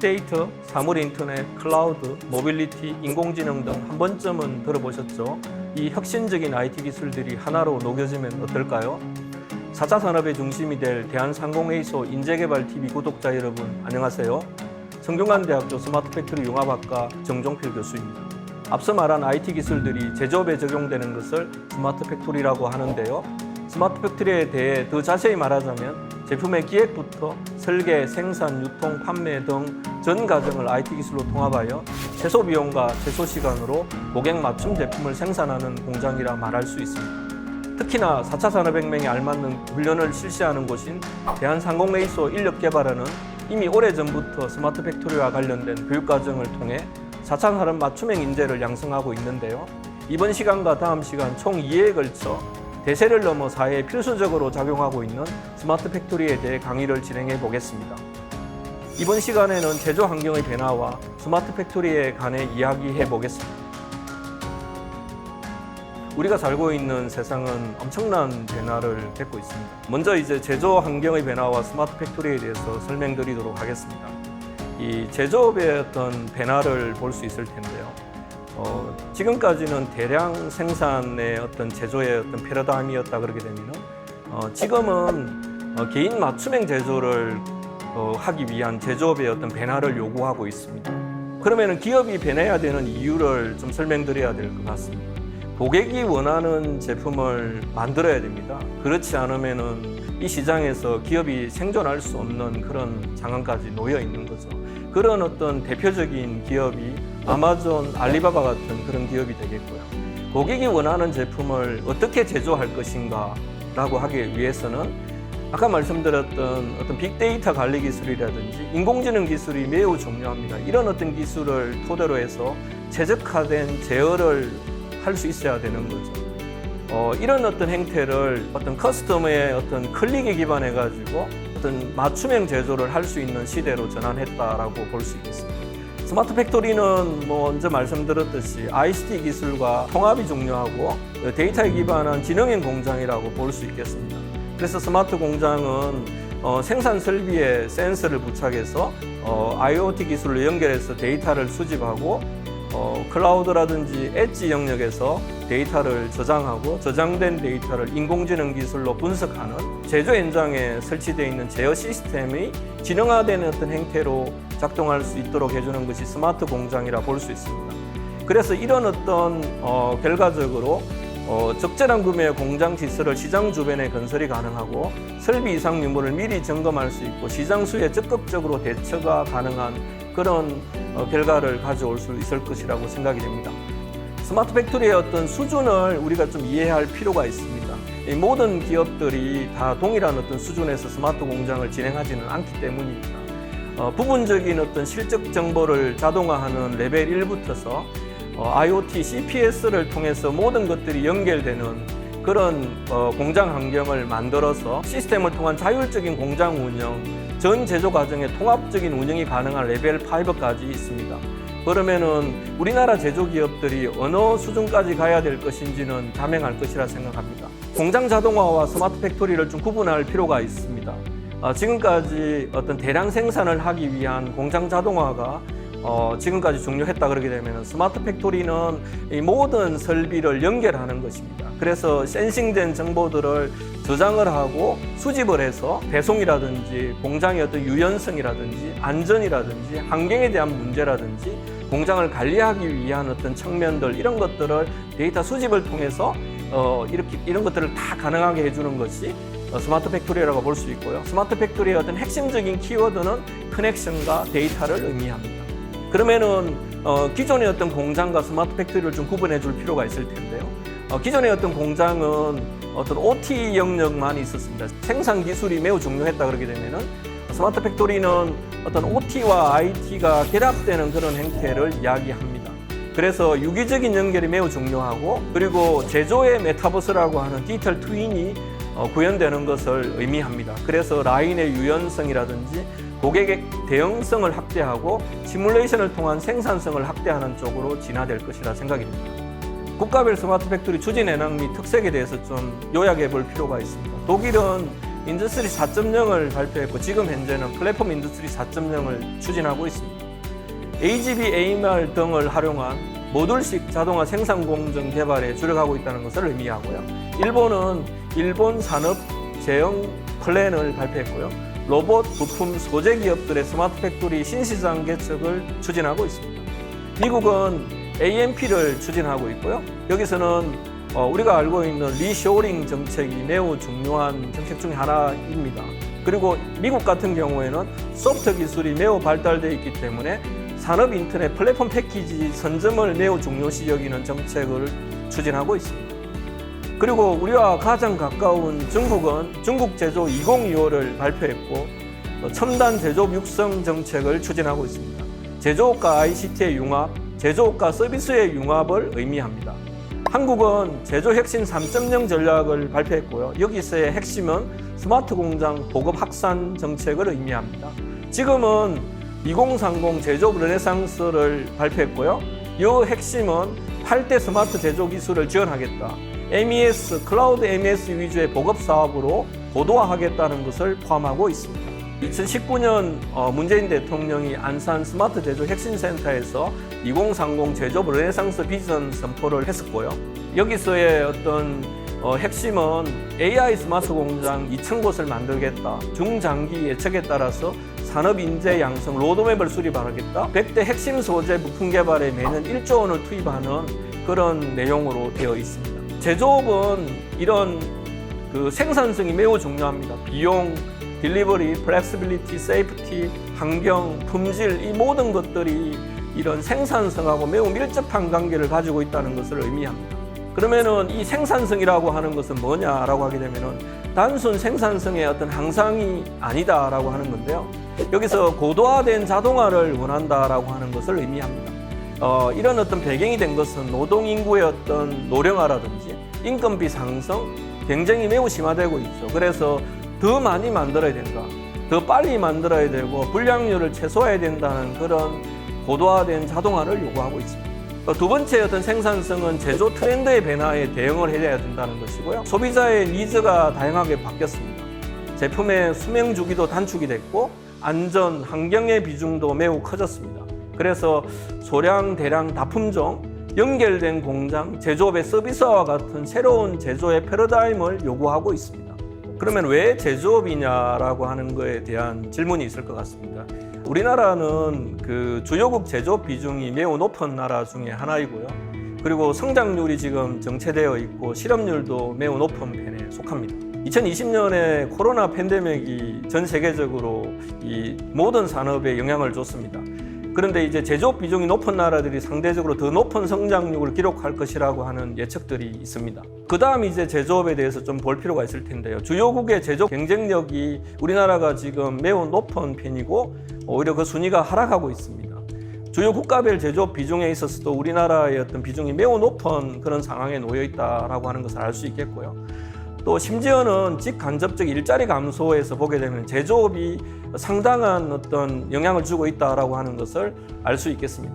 빅데이터, 사물 인터넷, 클라우드, 모빌리티, 인공지능 등 한 번쯤은 들어보셨죠? 이 혁신적인 IT 기술들이 하나로 녹여지면 어떨까요? 4차 산업의 중심이 될 대한상공회의소 인재개발TV 구독자 여러분 안녕하세요. 성균관대학교 스마트팩토리 융합학과 정종필 교수입니다. 앞서 말한 IT 기술들이 제조업에 적용되는 것을 스마트 팩토리라고 하는데요. 스마트 팩토리에 대해 더 자세히 말하자면 제품의 기획부터 설계, 생산, 유통, 판매 등 전 과정을 IT 기술로 통합하여 최소 비용과 최소 시간으로 고객 맞춤 제품을 생산하는 공장이라 말할 수 있습니다. 특히나 4차 산업혁명에 알맞는 훈련을 실시하는 곳인 대한상공회의소 인력개발원은 이미 오래전부터 스마트 팩토리와 관련된 교육 과정을 통해 4차 산업 맞춤형 인재를 양성하고 있는데요. 이번 시간과 다음 시간 총 2회에 걸쳐 대세를 넘어 사회에 필수적으로 작용하고 있는 스마트 팩토리에 대해 강의를 진행해 보겠습니다. 이번 시간에는 제조 환경의 변화와 스마트 팩토리에 관해 이야기해 보겠습니다. 우리가 살고 있는 세상은 엄청난 변화를 겪고 있습니다. 먼저 이제 제조 환경의 변화와 스마트 팩토리에 대해서 설명드리도록 하겠습니다. 이 제조업의 어떤 변화를 볼 수 있을 텐데요. 어, 지금까지는 대량 생산의 어떤 제조의 어떤 패러다임이었다 그러게 되면은 어, 지금은 어, 개인 맞춤형 제조를 어, 하기 위한 제조업의 어떤 변화를 요구하고 있습니다. 그러면은 기업이 변해야 되는 이유를 좀 설명드려야 될 것 같습니다. 고객이 원하는 제품을 만들어야 됩니다. 그렇지 않으면은 이 시장에서 기업이 생존할 수 없는 그런 상황까지 놓여 있는 거죠. 그런 어떤 대표적인 기업이 아마존, 알리바바 같은 그런 기업이 되겠고요. 고객이 원하는 제품을 어떻게 제조할 것인가 라고 하기 위해서는 아까 말씀드렸던 어떤 빅데이터 관리 기술이라든지 인공지능 기술이 매우 중요합니다. 이런 어떤 기술을 토대로 해서 최적화된 제어를 할 수 있어야 되는 거죠. 어, 이런 어떤 행태를 어떤 커스터머의 어떤 클릭에 기반해 가지고 어떤 맞춤형 제조를 할 수 있는 시대로 전환했다라고 볼 수 있겠습니다. 스마트 팩토리는 뭐 먼저 말씀드렸듯이 ICT 기술과 통합이 중요하고 데이터에 기반한 지능형 공장이라고 볼 수 있겠습니다. 그래서 스마트 공장은 어, 생산 설비에 센서를 부착해서 어, IoT 기술로 연결해서 데이터를 수집하고 어, 클라우드라든지 엣지 영역에서 데이터를 저장하고 저장된 데이터를 인공지능 기술로 분석하는 제조 현장에 설치되어 있는 제어 시스템이 지능화되는 어떤 행태로 작동할 수 있도록 해주는 것이 스마트 공장이라 볼 수 있습니다. 그래서 이런 어떤 어, 결과적으로 어, 적절한 구매의 공장 시설을 시장 주변에 건설이 가능하고 설비 이상 유무를 미리 점검할 수 있고 시장 수에 적극적으로 대처가 가능한 그런 어, 결과를 가져올 수 있을 것이라고 생각이 됩니다. 스마트 팩토리의 어떤 수준을 우리가 좀 이해할 필요가 있습니다. 이 모든 기업들이 다 동일한 어떤 수준에서 스마트 공장을 진행하지는 않기 때문입니다. 어, 부분적인 어떤 실적 정보를 자동화하는 레벨 1부터서 어, IoT, CPS를 통해서 모든 것들이 연결되는 그런 어, 공장 환경을 만들어서 시스템을 통한 자율적인 공장 운영, 전 제조 과정의 통합적인 운영이 가능한 레벨 5까지 있습니다. 그러면은 우리나라 제조 기업들이 어느 수준까지 가야 될 것인지는 자명할 것이라 생각합니다. 공장 자동화와 스마트 팩토리를 좀 구분할 필요가 있습니다. 아, 지금까지 어떤 대량 생산을 하기 위한 공장 자동화가 어, 지금까지 중요했다 그러게 되면 스마트 팩토리는 이 모든 설비를 연결하는 것입니다. 그래서 센싱된 정보들을 저장을 하고 수집을 해서 배송이라든지 공장의 어떤 유연성이라든지 안전이라든지 환경에 대한 문제라든지 공장을 관리하기 위한 어떤 측면들 이런 것들을 데이터 수집을 통해서 어, 이렇게 이런 것들을 다 가능하게 해주는 것이 어, 스마트 팩토리라고 볼 수 있고요. 스마트 팩토리의 어떤 핵심적인 키워드는 커넥션과 데이터를 의미합니다. 그러면은 어, 기존의 어떤 공장과 스마트 팩토리를 좀 구분해 줄 필요가 있을 텐데요. 어, 기존의 어떤 공장은 어떤 OT 영역만 있었습니다. 생산 기술이 매우 중요했다 그러게 되면은 스마트 팩토리는 어떤 OT와 IT가 결합되는 그런 행태를 이야기합니다. 그래서 유기적인 연결이 매우 중요하고 그리고 제조의 메타버스라고 하는 디지털 트윈이 어, 구현되는 것을 의미합니다. 그래서 라인의 유연성이라든지 고객의 대응성을 확대하고 시뮬레이션을 통한 생산성을 확대하는 쪽으로 진화될 것이라 생각이 듭니다. 국가별 스마트 팩토리 추진 현황 및 특색에 대해서 좀 요약해 볼 필요가 있습니다. 독일은 인더스트리 4.0을 발표했고 지금 현재는 플랫폼 인더스트리 4.0을 추진하고 있습니다. AGV, AMR 등을 활용한 모듈식 자동화 생산 공정 개발에 주력하고 있다는 것을 의미하고요. 일본은 일본 산업 제형 플랜을 발표했고요. 로봇 부품 소재 기업들의 스마트 팩토리 신시장 개척을 추진하고 있습니다. 미국은 AMP를 추진하고 있고요. 여기서는 어, 우리가 알고 있는 리쇼링 정책이 매우 중요한 정책 중에 하나입니다. 그리고 미국 같은 경우에는 소프트 기술이 매우 발달되어 있기 때문에 산업 인터넷 플랫폼 패키지 선점을 매우 중요시 여기는 정책을 추진하고 있습니다. 그리고 우리와 가장 가까운 중국은 중국 제조 2025를 발표했고 어, 첨단 제조업 육성 정책을 추진하고 있습니다. 제조업과 ICT의 융합, 제조업과 서비스의 융합을 의미합니다. 한국은 제조 혁신 3.0 전략을 발표했고요. 여기서의 핵심은 스마트 공장 보급 확산 정책을 의미합니다. 지금은 2030 제조업 르네상스를 발표했고요. 이 핵심은 8대 스마트 제조 기술을 지원하겠다. MES, 클라우드 MES 위주의 보급 사업으로 고도화하겠다는 것을 포함하고 있습니다. 2019년 어, 문재인 대통령이 안산 스마트 제조 혁신센터에서 2030 제조업 르네상스 비전 선포를 했었고요. 여기서의 어떤 어, 핵심은 AI 스마트 공장 2,000곳을 만들겠다. 중장기 예측에 따라서 산업 인재 양성 로드맵을 수립하겠다. 100대 핵심 소재 부품 개발에 매년 1조 원을 투입하는 그런 내용으로 되어 있습니다. 제조업은 이런 그 생산성이 매우 중요합니다. 비용, 딜리버리, 플렉시빌리티, 세이프티, 환경, 품질 이 모든 것들이 이런 생산성하고 매우 밀접한 관계를 가지고 있다는 것을 의미합니다. 그러면은 이 생산성이라고 하는 것은 뭐냐라고 하게 되면은 단순 생산성의 어떤 항상이 아니다라고 하는 건데요. 여기서 고도화된 자동화를 원한다라고 하는 것을 의미합니다. 어, 이런 어떤 배경이 된 것은 노동 인구의 어떤 노령화라든지 인건비 상승, 경쟁이 매우 심화되고 있죠. 그래서 더 많이 만들어야 된다. 더 빨리 만들어야 되고 불량률을 최소화해야 된다는 그런 고도화된 자동화를 요구하고 있습니다. 어, 두 번째 어떤 생산성은 제조 트렌드의 변화에 대응을 해야 된다는 것이고요. 소비자의 니즈가 다양하게 바뀌었습니다. 제품의 수명 주기도 단축이 됐고 안전, 환경의 비중도 매우 커졌습니다. 그래서 소량, 대량, 다품종, 연결된 공장, 제조업의 서비스와 같은 새로운 제조의 패러다임을 요구하고 있습니다. 그러면 왜 제조업이냐라고 하는 것에 대한 질문이 있을 것 같습니다. 우리나라는 그 주요국 제조업 비중이 매우 높은 나라 중에 하나이고요. 그리고 성장률이 지금 정체되어 있고 실업률도 매우 높은 편에 속합니다. 2020년에 코로나 팬데믹이 전 세계적으로 이 모든 산업에 영향을 줬습니다. 그런데 이제 제조업 비중이 높은 나라들이 상대적으로 더 높은 성장률을 기록할 것이라고 하는 예측들이 있습니다. 그 다음 이제 제조업에 대해서 좀 볼 필요가 있을 텐데요. 주요국의 제조업 경쟁력이 우리나라가 지금 매우 높은 편이고 오히려 그 순위가 하락하고 있습니다. 주요 국가별 제조업 비중에 있어서도 우리나라의 어떤 비중이 매우 높은 그런 상황에 놓여 있다라고 하는 것을 알 수 있겠고요. 또 심지어는 직간접적 일자리 감소에서 보게 되면 제조업이 상당한 어떤 영향을 주고 있다라고 하는 것을 알 수 있겠습니다.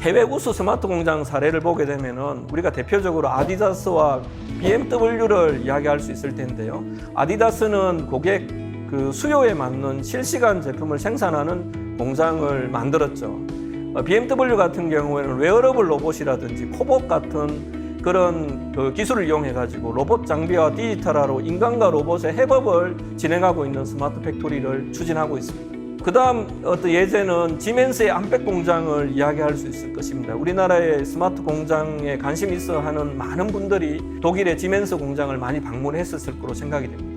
해외 우수 스마트 공장 사례를 보게 되면은 우리가 대표적으로 아디다스와 BMW를 이야기할 수 있을 텐데요. 아디다스는 고객 그 수요에 맞는 실시간 제품을 생산하는 공장을 만들었죠. 어, BMW 같은 경우에는 웨어러블 로봇이라든지 코봇 같은 그런 그 기술을 이용해 가지고 로봇 장비와 디지털화로 인간과 로봇의 협업을 진행하고 있는 스마트 팩토리를 추진하고 있습니다. 그다음 어떤 예제는 지멘스의 암백 공장을 이야기할 수 있을 것입니다. 우리나라의 스마트 공장에 관심 있어 하는 많은 분들이 독일의 지멘스 공장을 많이 방문했었을 거로 생각이 됩니다.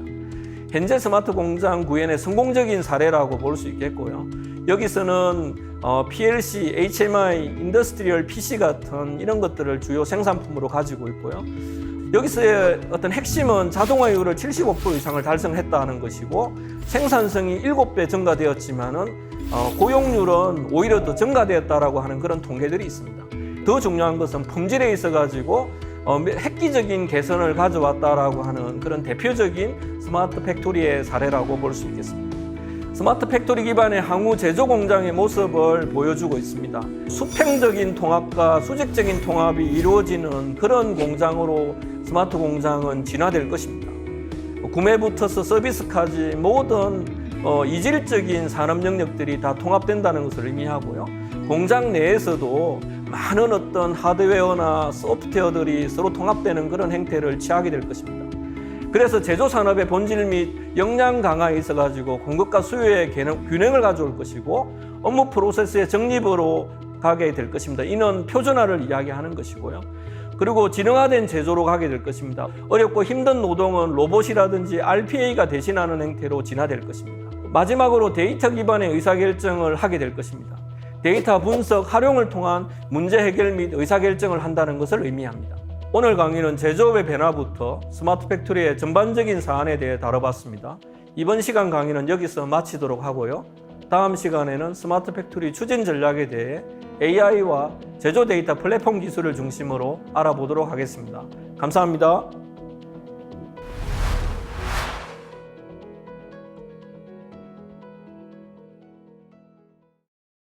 현재 스마트 공장 구현의 성공적인 사례라고 볼 수 있겠고요. 여기서는 어, PLC, HMI, 인더스트리얼 PC 같은 이런 것들을 주요 생산품으로 가지고 있고요. 여기서의 어떤 핵심은 자동화율을 75% 이상을 달성했다는 것이고 생산성이 7배 증가되었지만은 어, 고용률은 오히려 더 증가되었다라고 하는 그런 통계들이 있습니다. 더 중요한 것은 품질에 있어 가지고 어, 획기적인 개선을 가져왔다라고 하는 그런 대표적인 스마트 팩토리의 사례라고 볼 수 있겠습니다. 스마트 팩토리 기반의 항우 제조 공장의 모습을 보여주고 있습니다. 수평적인 통합과 수직적인 통합이 이루어지는 그런 공장으로 스마트 공장은 진화될 것입니다. 구매부터서 서비스까지 모든 어, 이질적인 산업 영역들이 다 통합된다는 것을 의미하고요. 공장 내에서도 많은 어떤 하드웨어나 소프트웨어들이 서로 통합되는 그런 행태를 취하게 될 것입니다. 그래서 제조 산업의 본질 및 역량 강화에 있어 가지고 공급과 수요의 균형을 가져올 것이고 업무 프로세스의 정립으로 가게 될 것입니다. 이는 표준화를 이야기하는 것이고요. 그리고 지능화된 제조로 가게 될 것입니다. 어렵고 힘든 노동은 로봇이라든지 RPA가 대신하는 행태로 진화될 것입니다. 마지막으로 데이터 기반의 의사결정을 하게 될 것입니다. 데이터 분석, 활용을 통한 문제 해결 및 의사결정을 한다는 것을 의미합니다. 오늘 강의는 제조업의 변화부터 스마트 팩토리의 전반적인 사안에 대해 다뤄봤습니다. 이번 시간 강의는 여기서 마치도록 하고요. 다음 시간에는 스마트 팩토리 추진 전략에 대해 AI와 제조 데이터 플랫폼 기술을 중심으로 알아보도록 하겠습니다. 감사합니다.